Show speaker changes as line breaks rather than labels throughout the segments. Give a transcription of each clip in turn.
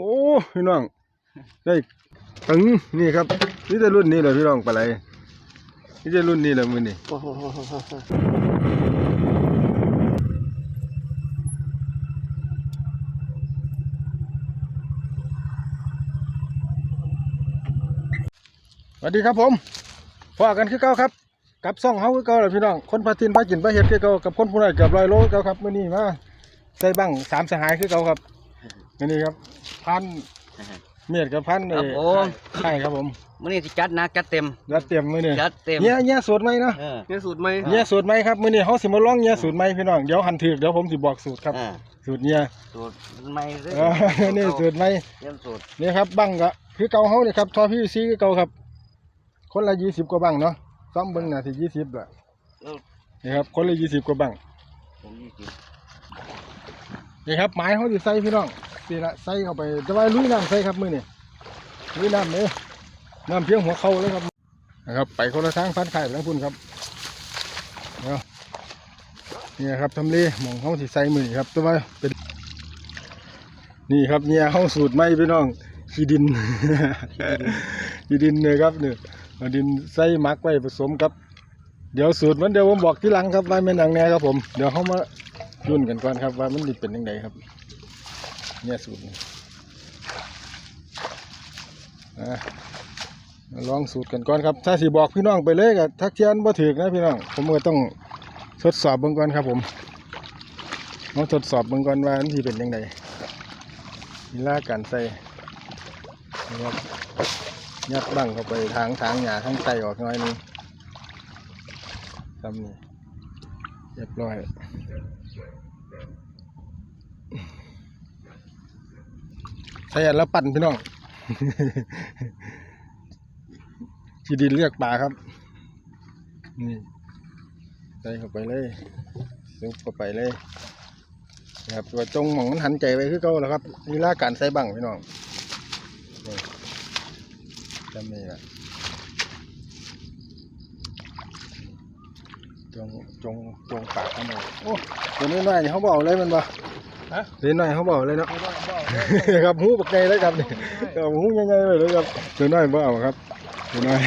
โอ้พี่น้องได้ตึงนี่ครับนี่จะรุ่นนี้แหละพี่น้องปลาไหลนี่จะรุ่นนี้แหละมือนี่สวัสดีครับผมพอกันคือเก่าครับกับซ่องเฮาคือเก่าแหละพี่น้องคนพาทินพากินพาเฮ็ดคือเก่ากับคนผู้นั้นเกับร้อยโลคือเก่าครับมื้อนี้มาใส่บังสามสหายคือเก่าครับ อนี้ครับพันเมียดกับพัน
ครับผม
ใช่ครับผม
มื้อนี้สิจัดหนักจัดเต็ม
ยัดเตรียมมื้อนี้
จัดเต็ม
เนี่ยเนี่ยสูตรไหมเนาะ
เออ
เนี่ยสูตรไหม
เนี่ยสูตรไหมครับมื้อนี้เฮาสิมาลองเนี่ยสูตรไหมพี่น้องเดี๋ยวหันถือเดี๋ยวผมสิบอกสูตรครับ
อ่า
สูตรเนี่ย
สูตรใหม่เลย
เออนี่สูตรไหม
เยี่ยมสูตร
นี่ครับบังก็คือเก่าเฮานี่ครับทอพี่ซีคือเก่าครับ คนละ20กว่าบังเนาะซ้อมเบิ่งน่าสิ20ละ
เออ
นี่ครับคนละ20กว่าบัง
ผมยี่สิบ
นี่ครับไม้เขาจะใส่พี่น้อง นี่ละใส่เข้าไปจะว่าลุยน้ำใส่ครับมือนี่ลุยน้ำเลยน้ำเพียงหัวเข่าเลยครับนะครับ ไปคนละทางฟันไข่ทั้งพุ่นครับเนาะนี่ครับทำเลมองเขาสิใส่มือครับต่ว่าเป็นนี่ครับเนี่ยเขาสูตรไม้พี่น้องขี้ดินขี้ดินเนี่ยครับเนี่ยดินใส่มักไว้ผสมกับ เดี๋ยวสูตรมันเดี๋ยวผมบอกที่หลังครับว่าเป็นอย่างไงครับผมเดี๋ยวเขามายุ่นกันก่อนครับว่ามันดิเป็นยังไงครับ เนี่ยสูตรนะมาลองสูตรกันก่อนครับ ถ้าสิบอกพี่น้องไปเลยกับทักเทียนบ่ถือนะพี่น้อง ผมก็ต้องทดสอบเบิ่งก่อนครับ ผมต้องทดสอบเบิ่งก่อนว่ามันสิเป็นยังไงเวลาการใส่นะครับยัดบังเข้าไปทางทางหญ้าทางไตออกน้อยนึงทำนี่เรียบร้อย ใส่อันละปั่นพี่น้องที่ดินเลือกปลาครับ นี่ใส่เข้าไปเลยซุปเข้าไปเลยนะครับตัวจงหมองมันหันใจไปคือเก่าแล้วครับนี่ล่าการใส่บังพี่น้องนี่จำนี่ละจงจงจงปากเข้ามาโอ้ตัวนี้น้อยนี่เขาบอกเลยมันบ่
ฮะ
ตัวนี้น้อยเขาบอกเลยเนาะครับหูปักไงแล้วครับนี่ครับหูยังไงไปเลยครับตัวน้อยบ่เอาครับตัวน้อย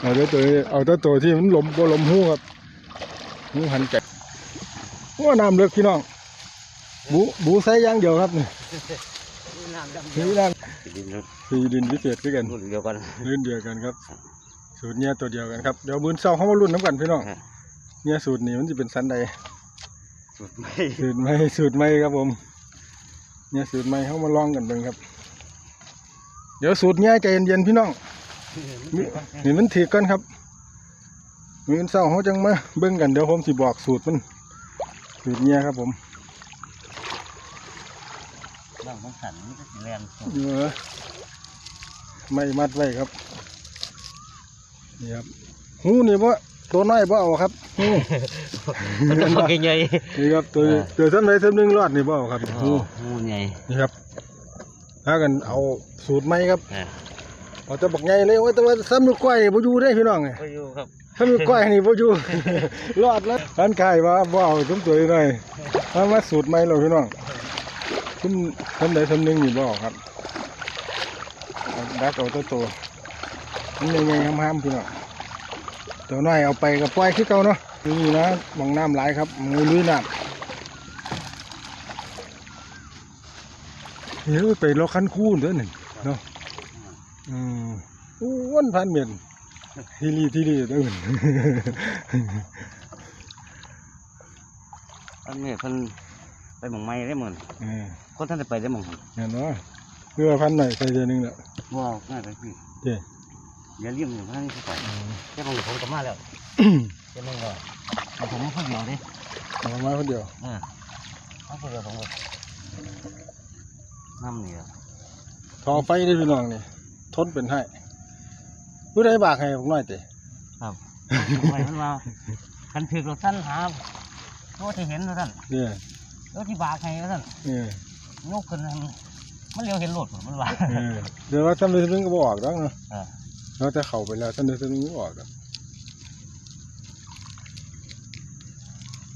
เอาตัวตัวนี้เอาตัวตัวที่มันลมบ่ลมหูครับหูหันใจว่าน้ำเลือกพี่น้องบูบูใส่อยางเดียวครับนี่
น้ำดำ
นี่นั่น
ดิน
สีดินพิเศษคือกัน
รุ่นเดียวกัน
รุ่นเดียวกันครับ สูตรเนี้ยตัวเดียวกันครับเดี๋ยวมื้อเช้าเขามารุ่นน้ำกันพี่น้อง
อ่า
เนี่ยสูตรนี้มันจะเป็นสันใด
สูตรใหม่
สูตรใหม่สูตรใหม่ครับผม เนี่ยสูตรใหม่เขามาลองกันเบิ่งครับ เดี๋ยวสูตรเนี้ยใจเย็นๆพี่น้องนี่นี่มันถือกันครับมืออนเศร้าเขาจังมาเบิ่งกันเดี๋ยวผมสิบอกสูตรมันสูตรเนี้ยครับผม
น้ำมันสั่นมันก็สิแรง
เออไม่มัดไว้ครับนี่ครับหูนี่ว่า ตัวน้อยว่าเอาครับหู
มันจะบอกใหญ่
นี่ครับตัว
อ่า
ตัวซ้ำใดซ้ำหนึ่งรอดนี่ว่าเอาครับ
ๆ
หู
หูใหญ่
นี่ครับถ้ากันเอาสูตรใหม่ครับ
อ่า
เอาจะบอกไงเลยว่าแต่ว่าซ้ำลูกก้อยนี่บ่อยู่ได้พี่น้องไง
ก็อยู่ครับ
ซ้ำลูกก้อยนี่บ่อยู่รอดแล้วร้านขายว่าบ่เอาสมตัวหน่อยมามาสูตรใหม่เราพี่น้องซุ่มซ้ำใดซ้ำหนึ่งนี่บ่เอาครับเอาดักเอาตัวโตมันยังไงห้ามๆพี่น้อง ตัวน้อยเอาไปกับปล่อยคือเก่าเนาะนี่นะหมองน้ำหลายครับมือลุยน้ำเฮ้ยไปรถคันคู่เด้อหนึ่งเนาะอืมอ้วนพันเมียนทีรีทีรีเด้อ
อันนี้เพิ่นไปหม่องไม้ได้หมด
เออ
คนท่านจะไปได้หม่องหั่น
เห็นเนาะเพื่อพันหน่อยใส่เดือนหนึงแหละ
ว้าวง่ายไปพี่
เจ้
อย่าเลี้ยงอยู่ท่านที่ไปแค่บางทีผมก็มาแล้วแค่นึงก็เอาผมมาคนเดียวเด้
เอามาคนเดียว
อ่าเอาคนเดียวสองคนน้ำเนี่ย
ทอไฟได้พี่น้องนี่ทนเป็นให้ผู้ใดบากให้ผมหน่อยเตะ
ครับไว้มันมาคันถือรถสั้นหาโอ้ที่เห็นนะท่าน
เนี่ย
รถที่บากให้นะท่าน
เออย
กขึ้นให้มันมันเลี้ยวเห็นรถมันว่า
เออเดี๋ยวว่าท่านเลยนึงก็บออกแล้วเนาะ
อ่า
เราจะเข้าไปแล้วท่านเลยนึงก็ออกแล้ว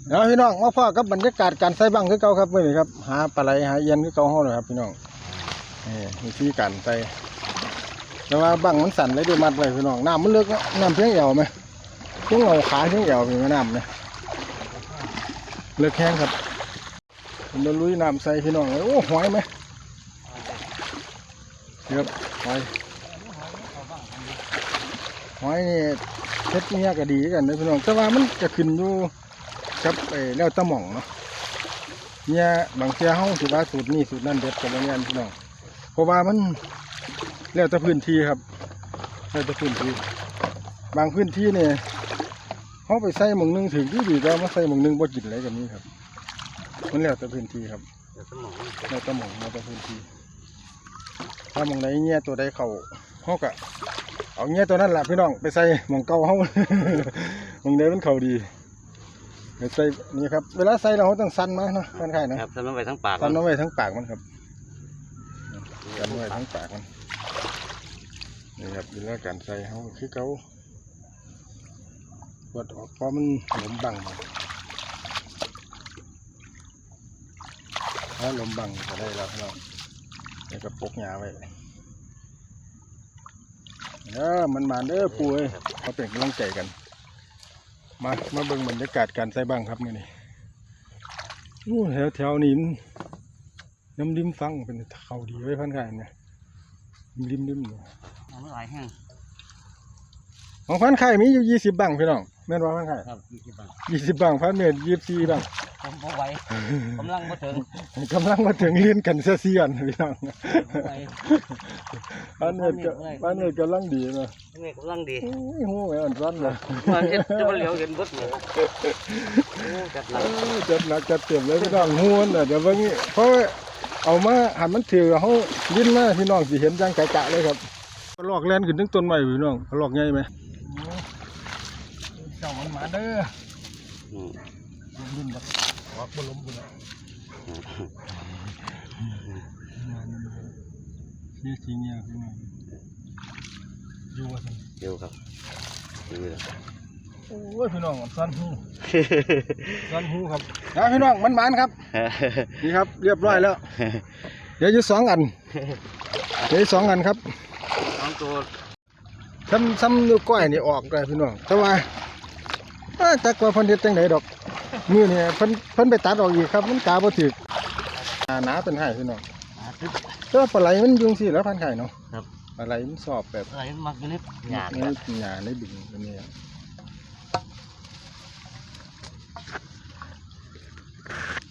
เดี๋ยวพี่น้องมาพ่อกับบรรยากาศการใส่บังคือเก่าครับเมื่อนี้ครับหาปลาไหลหาเอียนคือเก่าห้องเลยครับ พี่น้องนี่วิธีการใส่แต่ว่าบังมันสั่นเลยดี๋ยมัดไว้พี่น้องน้ำมันเลิกน้ำเพียงเอวไหมเพียงเอาขาเพียงเอวเป็นแม่น้ำเนี่ยเลิกแห้งครับมจะลุยน้ำใส่พี่น้องเลยโอ้หอยไหมนี่ครับหอย หอยนี่เช็ดเนี่ยก็ดีกันนะพี่น้องแต่ว่ามันจะขึ้นอยู่กับไอ้แล้วตะหม่องเนาะเนี่ยบางเทียเฮาสิว่าสูตรนี้สูตรนั้นเด็ดกันแล้วเนี่ยพี่น้องเพราะว่ามันแล้วแต่พื้นที่ครับแล้วแต่พื้นที่ บางพื้นที่เนี่ยเขาไปใส่หมองหนึงถึงที่ดีก็มาใส่หมองหนึงบ่กินอะไรกันนี้ครับ มันแล้วแต่พื้นที่ครับ
เดี๋ยวสมอง
แล้วแต่หมองแล้วแต่พื้นที่ถ้าหมองไหนเงี้ยตัวใดเขาเขาก็ เอาเงี้ยตัวนั้นแหละพี่น้องไปใส่หมองเก่าเขาหมองใดมันเขาดีไปใส่นี่ครับเวลาใส่เราเขาต้องสั้นมาเนาะค่อนข้างนะครับ
ทำลงไปทั้งปาก
สั้นเอาไว้ทั้งปากมันครับสั้นเอาไว้ทั้งปากมันนี่ครับเวลาการใส่เขาก็คือเขาวัดออกเพราะมันหลมบังมันถ้าหลมบังก็ได้แล้วพี่น้องเดี๋ยวก็ปกหยาไว้ เด้อมันมาเด้อปูเอ้ยเขาเป็นกำลังใจกัน มามาเบิ่งบรรยากาศการใส่บังครับมื้อนี้อู้แถวแถวนี้มันน้ำริมฟังเป็นเขาดีไว้พันกันเนี่ยริมริมๆเนี่ย
น้ำลายแห้ง
ของพันไข่มีอยู่ยี่สิบบังพี่น้องแม่นว่าพันไข่
ครับยี่สิบบาท
ยี่สิบบังพันเมตรยี่สิบสี่บัง
ผมบ่ไหวกำลังมาถึง
กำลังมาถึงเลียนกันเสียเสียนพี่น้อง
บ่ไหว
พันเมตรก็พันเมตรกำลังดีเนาะ
นี่กำลังดี
โอ้ยโหแม่อ่อนร้อนเลย
มันเห็นจะมาเหลียวเห็นเบดเลยโอ้จัดหนัก
เออจัดหนักจัดเต็มเลยพี่น้องหูนน่ะเดี๋ยวเบิ่งนี้เพราะว่าเอามาหันมันถือเขายินมาพี่น้องสิเห็นจังกะๆเลยครับลอกแล่นขึ้นถึงต้นไม้พี่น้องลอกใหญ่ไหมเจ้ามันมาเด้อ
อืม
รุ่นแบบออกบล้มบุญเชี่ยจริงเนี่ยพี่น้องอยู่ว่าน
เดี๋ยวครับดูเลย
โอ้ยพี่น้องสั้นหูสั้นหูครับนะพี่น้องมันมันครับนี่ครับเรียบร้อยแล้ว เดี๋ยวอยู่สองอันเดี๋ยวสองอันครับ
น้องตัว
ซ้ำซ้ำนิ้วก้อยนี่ออกได้พี่น้องแต่ว่าจักว่าพันเฮ็ดจังไดดอก มือนี่เพิ่นเพิ่นไปตัดออกอีกครับ มันกาบ่ถึกอ่าหนาเป็นไห้พี่น้องแต่ว่าปลาไหลมันยุงสิแล้วพันไข่เนาะ
ครับ
ปลาไหลมันสอบแบบ
อะไรมักอยู่ในหยาด
ในหญ้าในบึงแบบนี้ครับ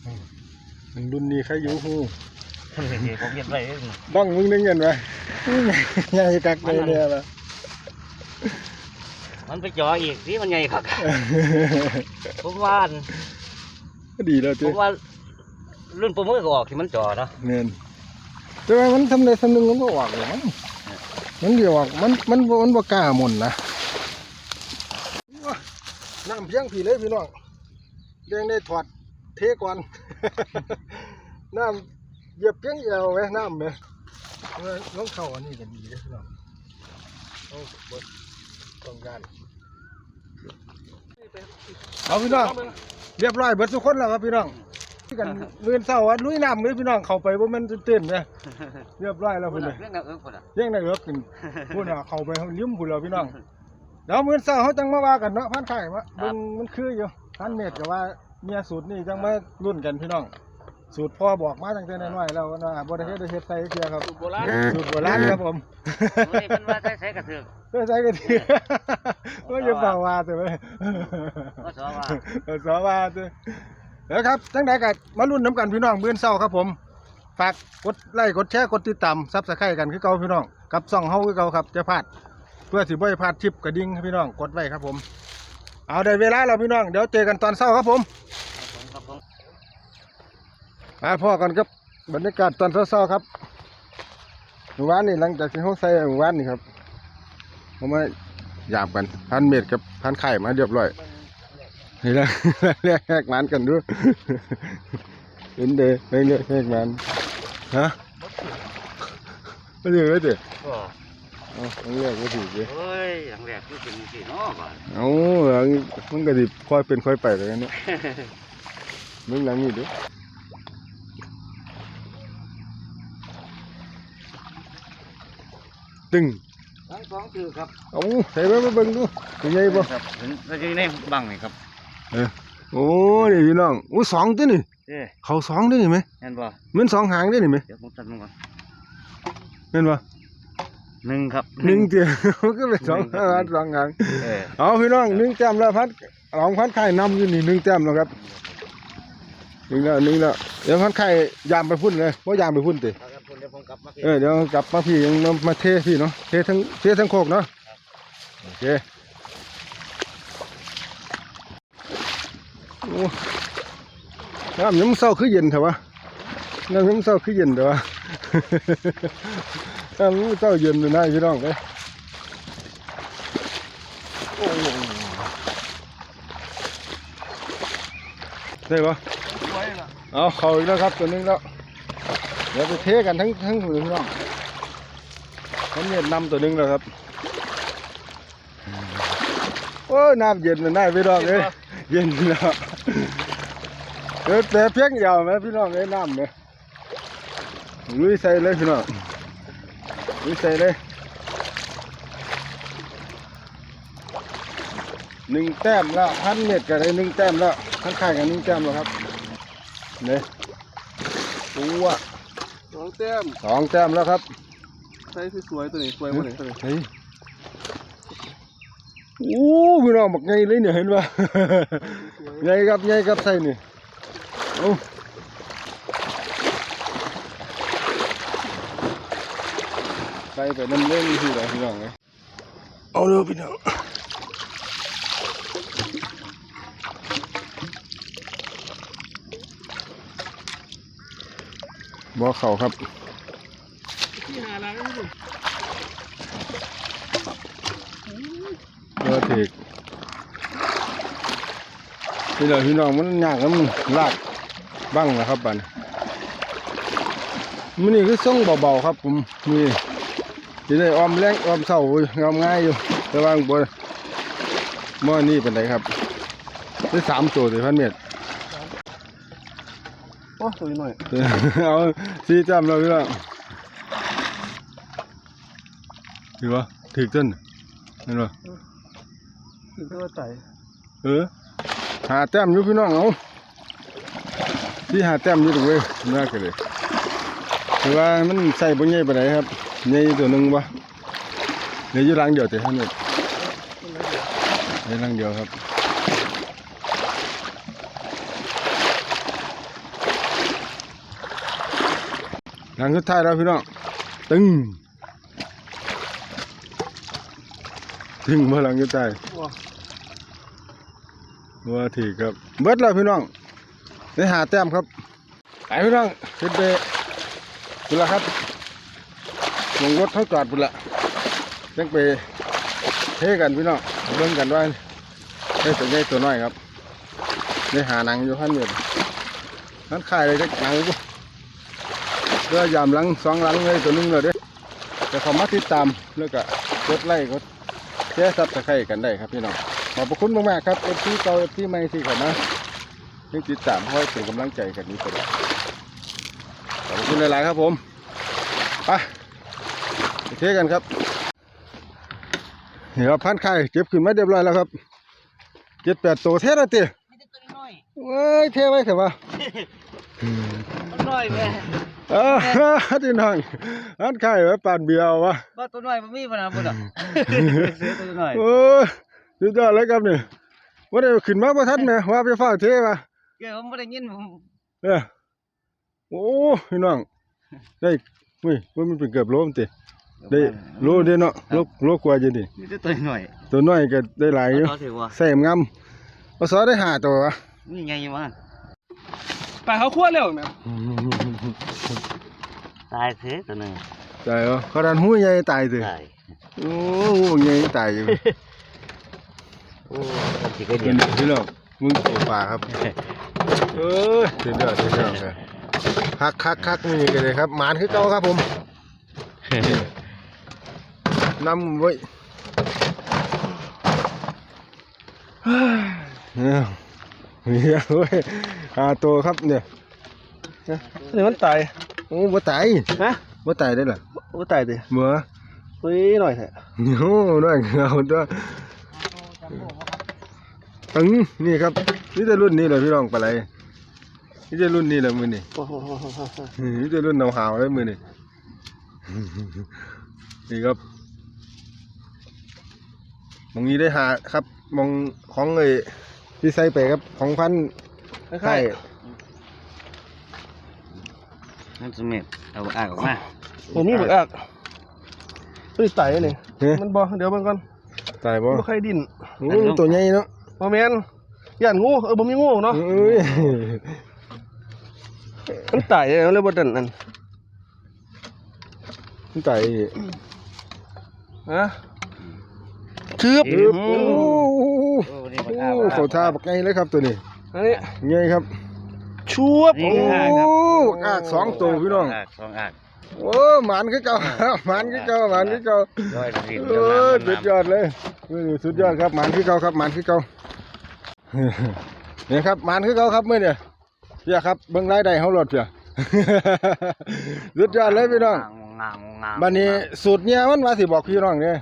อืมมันรุ่นนี้ใครอยู่ฮู้
ผมเห็นไว้
บ้องมึงนึงเงินไว้ใหญ่กักเลยเนี่ยล่ะ
มันไปจ่ออีกสิมันใหญ่ครับผมว่าอัน
ก็ดีแล้ว
ผ
จ้ะ
มว่ารุ่นผมมือก็ออกที่มันจ่อเนาะ
เงินแต่ว่ามันทำในทำหนึงมันก็ออกเลยมั้งมันเดียวออกมันมันบ่มันบ่กล้าหมุนนะน้ำเพียงผีเลยพี่น้องเรื่องได้ถอดเทก่อน น้ำเหยียบเพียงเอวไว้น้ำไหมน้องเข้าอันนี้ก็ดีเลยพี่น้องเอาบดต้องการ เอาพี่น้องเรียบร้อยเบิดทุกคนแล้วครับพี่น้องที่กันเมื่อเช้าวันลุยน้ำเลยพี่น้องเข้าไปว่ามันตื่นเต้นเนี่ยเรียบร้อยแล้วพี่น้อง
เรื่องนั้นเออคนอะ
เรื่องในเอิบขึ้นพูดน่ะเข้าไปลิ้มพูดแล้วพี่น้องเดี๋ยวมื้อเช้าเขาจังมาว่ากันเนาะพันไข่ว่าเบิ่งมันคืออยู่พันเมตรก็ว่าเมียสูตรนี่จังมารุ่นกันพี่น้อง สูตรพ่อบอกมาตั้งแต่น้อยๆแล้วว่าบ่ได้เฮ็ดได้เฮ็ดใส่เสียครับ
โบราณ
สูตรโบราณครับผม
มันว่าใช้ใช้กระเทือก
เพื่อใส่กันทีว่าอย่าบ่าว่าแต่ว่า
ก็สอว่า
เออสอว่าแต่เดี๋ยวครับจังใดก็มารุ่นน้ำกันพี่น้องมื้อเช้าครับผม ฝากกดไลค์กดแชร์กดติดตามซับสไครต์กันคือเก่าพี่น้อง กับซ่องเฮาคือเก่าครับจะพลาดเพื่อสิบ่ให้พลาดคลิปกระดิ่งให้พี่น้องกดไว้ครับผม เอาได้เวลาแล้วพี่น้องเดี๋ยวเจอกันตอนเช้าครับผม
ครับผม
มาพ่อกันครับบรรยากาศตอนเช้าๆครับเมื่อวานนี่หลังจากที่เขาใส่เมื่อวานนี่ครับ ผมมาหยาบกันพันเมตรกับพันไข่มาเรียบร้อยนี่ละแลกแลกมันกันด้วยเห็นเด้แลกแลกแลกมันฮะไม่ถือไม่ถือ
ก็
เอาต้องเรียกไม่ถือเลย
เฮ้ยอย่างแรกคือเป็นสิเนาะก่อน
เอาหลังมันก็ดิค่อยเป็นค่อยไปไปกันเนาะมึงหลังนี่เด้อตึง
ทั้งสองถือครับ
เอาใส่ไว้มาเบิ่งดูเป็นไงบ่
ครับเห็นแล้วจะในบังนี่ครับ
โอ้นี่พี่น้องอู้สองตัวนี่
เอ้ย
เขาสองตัวนี่ไหม
เห็นบ่
เหมือนสองหางตัวนี่ไหม
เดี๋ยวผมตัดมันก่อน
เห็นบ่
หนึ่งครับ
หนึ่งเดียวก็เป็นสองหางสองหาง
เออ
เอาพี่น้องหนึ่งแต้มแล้วพัดสองพันไข่นำอยู่นี่หนึ่งแต้มแล้วครับหนึ่งแล้วหนึ่งแล้วเดี๋ยวพันไข่ยามไปพุ่นเลยเพราะยามไปพุ่นติ
เอาครับเดี๋ยวผมกลับมา
เออเดี๋ยวกลับมาพี่ยังมาเทพี่เนาะเททั้งเททั้งโคกเนาะโอเคโอ้น้ำยังเศร้าคือเย็นเถอะวะน้ำยังเศร้าคือเย็นเถอะวะ น้ำยังเศร้าเย็นเลยนะพี่น้องเลยโอ้ได้ปะเอาเข้าอีกแล้วครับตัวนึงแล้ว เดี๋ยวไปเทกันทั้งทั้งหมดเลยพี่น้องผมเย็นนำตัวหนึงแล้วครับ โอ้ยน้ำเย็นมันได้พี่น้องเอ้ยเย็นแล้วเดี๋ยวแต่เพียงยาวไหมพี่น้องเอ้ยน้ำเนี่ยลุยใส่เลยพี่น้องลุยใส่เลยหนึ่งแต้มแล้วพันเม็ดกันเลยหนึ่งแต้มแล้วพันไข่กันหนึ่งแต้มแล้วครับเนี่ยตัว
ส องแต้ม
สองแต้มแล้วครับ
ใส่สวยๆตัวนี้สวยหมดเลยตัวนี้
เฮ้ยโอ้พี่น้องบักไงเลยเนี่ยเห็นป่ะ
สวย
ไงครับไงครับใส่นี่โอ้ใส่ไปน้ำเล่นที่ไหนพี่น้องไงเอาเร็วพี่น้อง บ่เข่าครับ
ที่หาล้างให้ดู
เออถีกนี่แหละพี่น้องมันยากแล้วมันลากบ้างนะครับบัดนมันนี่คือส่งเบาๆครับ ผมนี่ที่ได้ออมแรงออมเศร้างอมง่ายอยู่แต่ว่าบนมื่อนี่เป็นไรครับได้สามตัวสี่พันเมตร
โอ้สวยหน่อย
เอาซีจำเราพี่น้องถือว่าถือต้นเห็นป่
ถึงตัวไต่
เออ หาแต้มอยู่พี่น้องเอาที่หาแต้มอยู่ตรงเว้ยน่าเกเลยแต่ว่ามันใส่บนใหญ่ไปไหนครับใหญ่ตัวหนึ่งวะเหลืออยู่รังเดียวแต่ท่านเนี่ยเหลือรังเดียวครับ รังสุดท้ายแล้วพี่น้อง ตึง ตึงมาหลังสุดท้าย
ว้า
ว่าถีครับ เบิดแล้วพี่น้อง ได้หาแต้มครับไปพี่น้องขึ้นไปพุ่ละครับลงรถเขาจอดพุ่ละจังไปเทกันพี่น้องเบิ่งกันว่าได้ตัวใหญ่ตัวน้อยครับได้หาหนังอยู่พันเม็ดนั้นขายเลยจักหนังปุ๊ เรือยามหลังสองหลังเลยตัวหนึงเลยเด้จะเข้ามาติดตามแล้วก็กดไลค์กดแชร์ซับสไครต์กันได้ครับพี่น้องขอบพระคุณมากๆครับเอฟซีเก่าเอฟซีใหม่ที่เข้ามาที่ติดตามคอยเป็นกำลังใจกันนี้ตลอดขอบคุณหลายๆครับผมไปไปเทกันครับนี่ครับพันไข่เก็บขึ้นมาเรียบร้อยแล้วครับเจ็ดแปดตัวเทแล้วตี
ไม่ได้ตัวน้อย
เว้ยเทไว้เถอะวะ
ตัวน้อยแม่
เออที่น้องพันไข่ไว้ปั่นเบียร์วะ
ว่าตัวน้อยมันมีปัญหาบุญอะเสียตัวน้อย
โอ้ยสุดยอดเลยครับนี่ว่าได้ขึ้นมาประทันไหมว่าไปฟ้าเทวะ
เกี่ยวผมไม่ได้ยินผม
เออโอ้พี่น้องได้อุ้ยว่ามันเป็นเกือบโลมนติได้โลเดียวเนาะโลโลกว่าจะดิ
นี่ได้ตัวน้อย
ตัวน้อยก็ได้หลายอยู่
ต่อถือว่า
ใส่งามภาษาได้หาตัววะ
นี่ไงอยู่มัน
ป ลาเขาคั่วแล้วนะ
ตายเสียตัวหนึ่ง
ตายเหรอเขาดันหูใหญ่ตายสิ
ตาย
โอ้หูใหญ่ตายอยู่
โอ้สิก็
เป็
เดีย
น
ว
พี่น้องมึงตัวป่าครับเออเด็ดเด็ดเด็ดเด็ดเลยคักคักคักนี่กันเลยครับหมานคือเก่าครับผมนำไว้เนี่ย เนี่ยเว้ยหาตัวครับเนี่ย
นี่มันตาย
โอ้บ่ตาย
ฮะ
บ่ตายได้หรอ
โอ้ตายดิ
เมื่อ
ตัวนี้หน่อยแท้
โอ้ด้วยเอาด้วยตึงนี่ครับนี่จะรุ่นนี้แหละพี่น้องปลาไหลนี่จะรุ่นนี้แหละมือนี่
โอ้โห
นี่จะรุ่นหาวๆเลยมือนี่นี่ครับมองนี้ได้หาครับมองของไอ้ ที่ใส่ไปครับของพัน
คล้า
ไข่
ย
นั่นสมิธเอาอ่างออกมา
ๆผมมีหมึกอักตัวนี้ไต่นี่
เฮ้ย
มันบ่เดี๋ยวมันก่อน
ตายบ่
บ่ใครดิ้น
โอ้ตัวใหญ่เนาะ
บ่แม่นย่านงูเออบ่มีงูเนาะ
เอ้ย
มันไต่แล้วเลยบ่ดันนั่น
มันตาย
ฮะชืบ
อึ๊บโอ้โห
โอ้ นี่
โอ้
อ่าง
โหเขาท่าบักไงเลยครับตัวนี้
อันนี้
ไงครับ
ชูบ
นี่
โอ้
คืออ่างครับ
อากสองตัวพี่น้องา
กสองอ่าง
โอ้หมันคือเก่าหมันคือเก่าหมันคือเก่า
ร้อยสิบ
เออสุดยอดเลยเออสุดยอดครับหมันคือเก่าครับหมันคือเก่าเนี่ยครับหมันคือเก่าครับเมื่อเนี่ยเพียครับเบิ่งรายได้เขาหลดเพียสุดยอดเลยพี่น้อง
งามงาม
บัดนี้สูตรเนี่ยมันว่าสิบอกพี่น้องเนี่ย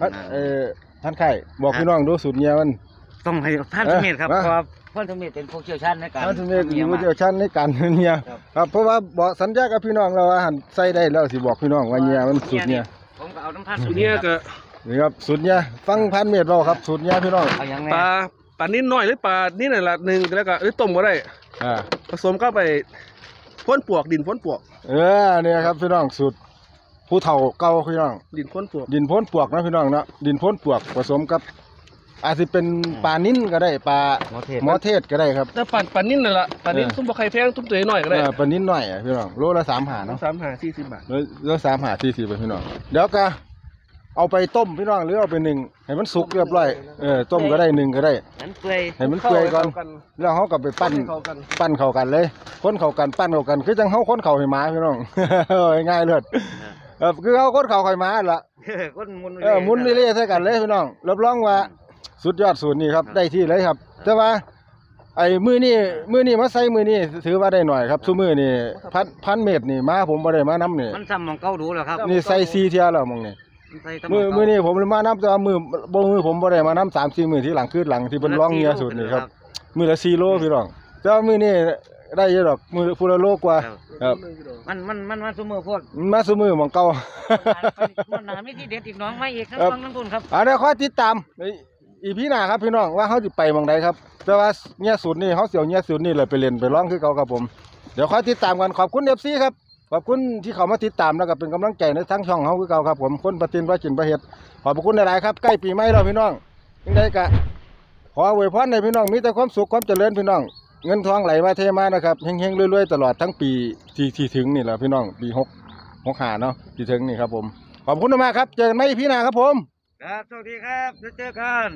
พัดเออท่านไข่บอกพี่น้องดูสูตรเนี่ยมัน
ต้องให้ท่านสมิธครับ
เออ
เพราะว่าท่านสมิธเป็นผู้เชี่ยวชาญในการ
ท่านสมัย
ทำเมีย
ผู้
มา
เชี่ยวชาญในการเนี่ย
ครับ
ครับเพราะว่าบอกสัญญากับพี่น้องเราว่าหันใส่ได้แล้วสิบอกพี่น้องว่าเนี่ยมันสูตรเนี่ย
ผมก็เอาน้ำท่าน
ตัวเนี้ยก็
นี่ครับสูตรเนี่ยฟังพันเมตรเราครับสูตรเนี่ยพี่น้อง
เอาอย่าง
ป
นี้
ลาปลานิ่น้อยหรือปลานี่น่ะละหนึ่งแล้วก็เอ้ยต้มก็ได้
อ่า
ผสมเข้าไปพ่นปวกดินพ่นปวก
เออเนี่ยครับพี่น้องสูตรผู้เฒ่าเก่าพี่น้อง
ดินพ่นปวก
ดินพ้นปวกนะพี่น้องเนาะดินพ้นปวกผสมกับ อาจจะเป็นปลานิ้นก็ได้ปลา
หมอเทศ
หมอเทศก็ได้ครับ
แต่ปลาปลานิ่นน่ะละปลานิ่น
เออ
ตุ้มบ่ไข่แพงตุ้มตัวน้อยก็ได้
เออปลานิ้นหน่อยอะพี่น้องโลละสามหาเนาะ
สามหาสี่สิบบาท
โลโลสามหาที่สี่ไปพี่น้องเดี๋ยวก็เอาไปต้มพี่น้องหรือเอาไปหนึ่งให้มันสุกเรียบร้อยเออต้มก็ได้หนึ่งก็ได้
นั้นเปื่อย
ให้มันเปื่อยก่อน
เข้ากัน
แล้วเขาก็ไปปั้น
เข้ากัน
ปั้นเข้ากันเลยคนเข้ากันปั้นเข้ากันคือจังเขาคนเข้าให้หมาพี่น้องง่ายเลยเออคือเขาคนเข้าให้หมาหั่นล่ะ
คนมุน
เออหมุนเรื่อยๆใส่กันเลยพี่น้องรับรองว่า สุดยอดสูตรนี้ครับได้ที่เลยครับ แต่ว่า ไอ้มือนี่มือนี่มาใส่มือนี่ถือว่าได้หน่อยครับซุมือนี่พันพันเมตรนี่มาผมบ่ได้มานํนี่
มันซ้ำมองเก้าดูแล้วครับ
นี่ใส่ซีเทียแล้วมองนี่
นใส่ซ้ำ
มือ
เก้า
มือนี่ผมมานํแต่ว่ามือบ่มือผมบ่ได้มานํ3 4มื้อที่หลังคือหลังที่เพิ่นร้องเงียสูตรนี่ครับมือละ4โลพี่น้องแต่ว่ามือนี่ได้เยอะดอกมือผู้ละโลกว่า
ครับ
ครับ
มันมันมันมันสมอพวก
มาซุมือหมองเก่า
มันหนาไม่ที่เด็ดอีกน้องไม่อีกทั้ง
ครับ
ฟังทั้งทุนครับ
อ่าเดี๋ยวคอยติดตามใน อีพีหน้าครับพี่น้องว่าเขาจะไปมองใดครับ แต่ว่าเนี่ยสูตรนี่เขาเสียวเนี่ยสูตรนี่เลยไปเรียนไปร้องคือเขาครับผม เดี๋ยวคอยติดตามกันขอบคุณเอฟซีครับขอบคุณที่เขามาติดตามแล้วก็เป็นกำลังใจในทั้งช่องเขาคือเขาครับผมคนประตินประจินประเฮ็ดขอบคุณหลายๆครับใกล้ปีใหม่แล้วพี่น้องยังไงกะขออวยพรในพี่น้องมีแต่ความสุขความเจริญพี่น้อง เงินทองไหลมาเทมานะครับเฮงๆรวยๆตลอดทั้งปีที่ที่ถึงนี่แหละพี่น้องปีหกหกหาเนาะที่ถึงนี่ครับผมขอบคุณมากครับเจอกันใหมพี่หน้าครับผม
ครับสวัสดีครับเดี๋ยวเจอกัน